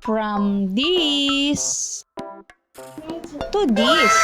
from this to this.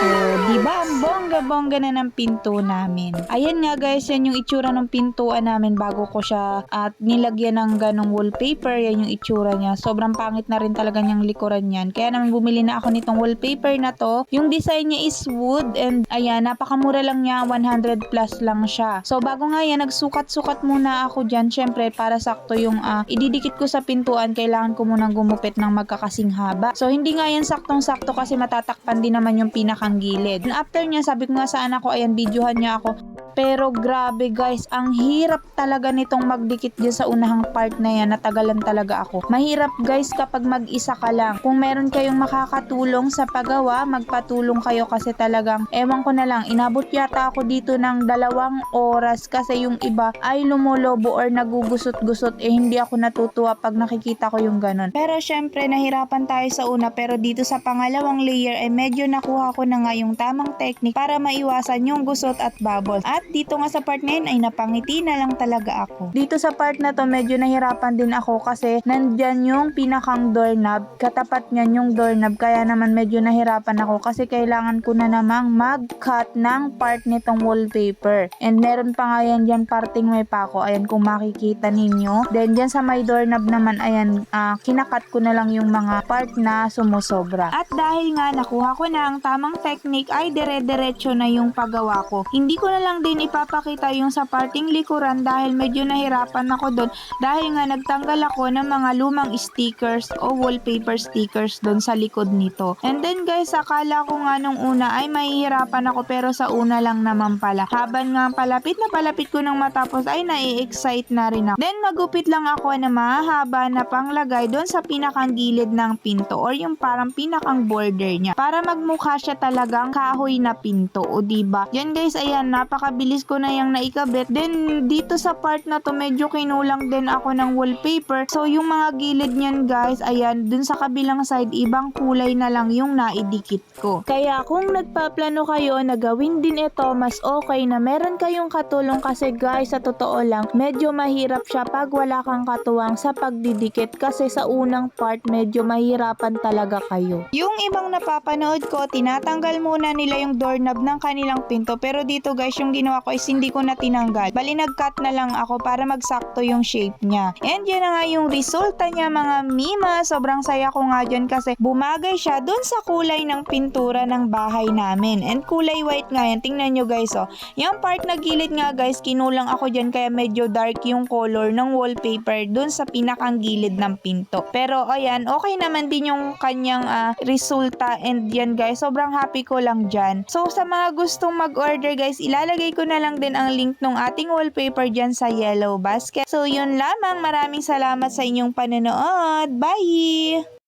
So, di ba bongga-bongga na ng pinto namin. Ayan nga guys, yan yung itsura ng pintuan namin bago ko siya at nilagyan ng ganong wallpaper. Yan yung itsura niya. Sobrang pangit na rin talaga niyang likuran yan. Kaya naman bumili na ako nitong wallpaper na to. Yung design niya is wood and ayan, napakamura lang niya. 100 plus lang siya. So, bago nga yan, nagsukat-sukat muna ako dyan. Syempre, para sakto yung ah, ididikit ko sa pintuan, kailangan ko munang gumupit ng magkakasing haba. So, hindi nga yan saktong-sakto kasi matatakpan din naman yung pinakang gilid. After niya, sabi ko nga sa anak ko, ayan, videohan niya ako. Pero grabe guys, ang hirap talaga nitong magdikit dyan sa unahang part na yan. Natagalan talaga ako. Mahirap guys kapag mag-isa ka lang. Kung meron kayong makakatulong sa paggawa, magpatulong kayo kasi talagang, ewan ko na lang, inabot yata ako dito ng dalawang oras kasi yung iba ay lumolobo or nagugusot-gusot eh hindi ako natutuwa pag nakikita ko yung ganun. Pero syempre, nahirapan tayo sa una pero dito sa pangalawang layer ay medyo nakuha ko na nga yung tamang technique para maiwasan yung gusot at bubbles. At dito nga sa part na yun ay napangiti na lang talaga ako. Dito sa part na to medyo nahirapan din ako kasi nandyan yung pinakang doorknob. Katapat niyan yung doorknob kaya naman medyo nahirapan ako kasi kailangan ko na namang mag-cut ng part nitong wallpaper. And meron pa nga yan dyan parting may pako. Ayan kung makikita ninyo. Then dyan sa may doorknob naman ayan ah, kinakat ko na lang yung mga part na sumusobra. At dahil nga nakuha ko na ang tamang technique ay dire-diretso na yung paggawa ko. Hindi ko na lang din ipapakita yung sa parting likuran dahil medyo nahirapan ako doon dahil nga nagtanggal ako ng mga lumang stickers o wallpaper stickers doon sa likod nito. And then guys, akala ko nga nung una ay mahihirapan ako pero sa una lang naman pala. Haban nga palapit na palapit ko nang matapos ay nai-excite na rin ako. Then magupit lang ako na mahaba na panglagay doon sa pinakang gilid ng pinto or yung parang pinakang border niya para magmukha siya talagang kahoy na pinto o diba? Yan guys, ayan napakabilis ko na yung naikabit. Then dito sa part na to medyo kinulang din ako ng wallpaper. So yung mga gilid niyan guys, ayan dun sa kabilang side ibang kulay na lang yung naidikit ko. Kaya kung nagpaplano kayo na gawin din ito, mas okay na meron kayong katulong kasi guys sa totoo lang medyo mahirap siya pag wala kang katuwang sa pagdidikit kasi sa unang part medyo mahirapan talaga kayo. Yung ibang napapanood ko, tinatanggal muna nila yung doorknob ng kanilang pinto pero dito guys yung ginawa ko is hindi ko na tinanggal. Bali nag-cut na lang ako para magsakto yung shape niya. And yan na nga yung resulta niya mga mima. Sobrang saya ko nga dyan kasi bumagay siya dun sa kulay ng pintura ng bahay namin. And kulay white nga yan. Tingnan nyo guys oh. Yung part na gilid nga guys, kinulang ako dyan kaya medyo dark yung color ng wallpaper dun sa pinakang gilid ng pinto. Pero ayan, okay naman din yung kanyang ah, resulta and yan guys, sobrang happy ko lang dyan. So sa mga gustong mag-order guys, ilalagay na lang din ang link ng ating wallpaper dyan sa yellow basket. So yun lamang, maraming salamat sa inyong panonood. Bye!